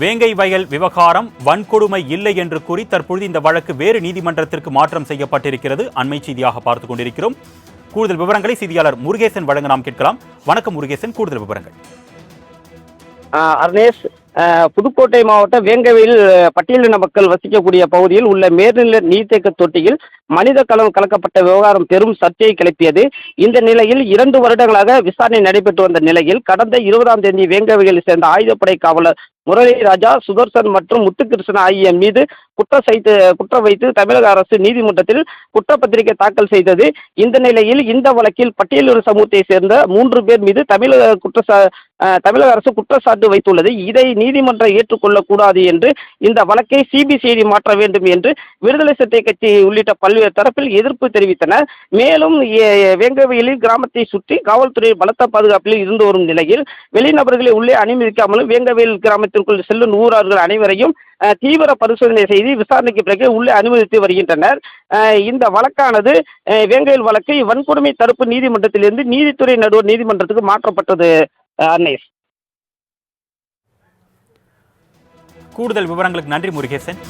வேங்கை வயல் விவகாரம் வன்கொடுமை இல்லை என்று கூறி தற்பொழுது இந்த வழக்கு வேறு நீதிமன்றத்திற்கு மாற்றம் செய்யப்பட்டிருக்கிறது. அண்மை செய்தியாக பார்த்துக் கொண்டிருக்கிறோம். கூடுதல் விவரங்களை செய்தியாளர் முருகேசன் வழங்க நாம் கேட்கலாம். வணக்கம் முருகேசன் கூடுதல் விவரங்கள். அர்னேஷ் புதுக்கோட்டை மாவட்டம் வேங்கவையில் பட்டியலின மக்கள் வசிக்கக்கூடிய பகுதியில் உள்ள மேல்நிலை நீர்த்தேக்க தொட்டியில் மனித கலம் கலக்கப்பட்ட விவகாரம் பெரும் சர்ச்சையை கிளப்பியது. இந்த நிலையில் இரண்டு வருடங்களாக விசாரணை நடைபெற்று வந்த நிலையில் கடந்த இருபதாம் தேதி வேங்கவையில் சேர்ந்த ஆயுதப்படை காவலர் முரளி ராஜா சுதர்சன் மற்றும் முத்துகிருஷ்ணன் ஆகிய மீது குற்றம் செய்து குற்றம் வைத்து தமிழக அரசு நீதிமன்றத்தில் குற்றப்பத்திரிகை தாக்கல் செய்தது. இந்த நிலையில் இந்த வழக்கில் பட்டியலூர் சமூகத்தை சேர்ந்த மூன்று பேர் மீது தமிழக குற்றச்சா தமிழக அரசு குற்றச்சாட்டு வைத்துள்ளது. இதை நீதிமன்றம் ஏற்றுக்கொள்ளக்கூடாது என்று இந்த வழக்கை சிபிசிஐடி மாற்ற வேண்டும் என்று விடுதலை சிறுத்தை கட்சி உள்ளிட்ட பல்வேறு தரப்பில் எதிர்ப்பு தெரிவித்தனர். மேலும் எ- கிராமத்தை சுற்றி காவல்துறை பலத்த பாதுகாப்பில் இருந்து வரும் நிலையில் வெளிநபர்களை உள்ளே அனுமதிக்காமலும் வேங்கவேல் கிராமத்திற்குள் செல்லும் ஊரார்கள் அனைவரையும் தீவிர பரிசோதனை செய்து விசாரணைக்கு பிறகு உள்ளே அனுமதித்து வருகின்றனர். இந்த வழக்கானது வேங்கையில் வழக்கை வழக்கு வன்கொடுமை தடுப்பு நீதிமன்றத்திலிருந்து நீதித்துறை நடுவர் நீதிமன்றத்துக்கு மாற்றப்பட்டது அஹ், அர்னேஷ் கூடுதல் விவரங்களுக்கு நன்றி முருகேசன்.